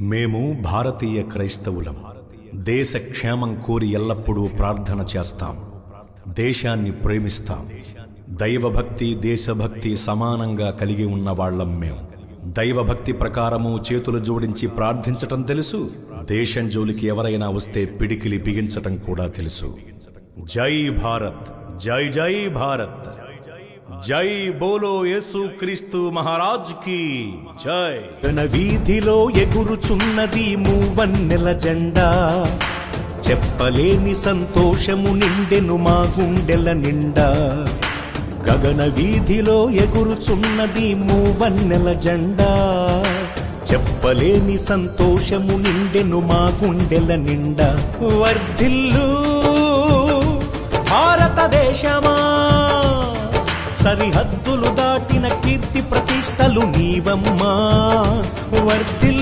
మేము భారతీయ క్రైస్తవులం. దేశ క్షేమం కోరి ఎల్లప్పుడూ ప్రార్థన చేస్తాం. దేశాన్ని ప్రేమిస్తాం. దైవభక్తి దేశభక్తి సమానంగా కలిగి ఉన్న వాళ్ళం మేము దైవభక్తి ప్రకారము చేతులు జోడించి ప్రార్థించటం తెలుసు. దేశం జోలికి ఎవరైనా వస్తే పిడికిలి బిగించటం కూడా తెలుసు. జై భారత్! జై జై భారత్! జై బోలో యేసు క్రీస్తు మహారాజ్కి జై. గగన వీధిలో ఎగురుచున్నది మూవన్నెల జెండా. చెప్పలేని సంతోషము నిండెను మా గుండెల నిండా. గగన వీధిలో ఎగురుచున్నది మూవన్నెల జెండా. చెప్పలేని సంతోషము నిండెను మా గుండెల నిండా. వర్ధిల్లు సరిహద్దులు దాటిన కీర్తి ప్రతిష్టలు నీవమ్మా వర్ధిల్లు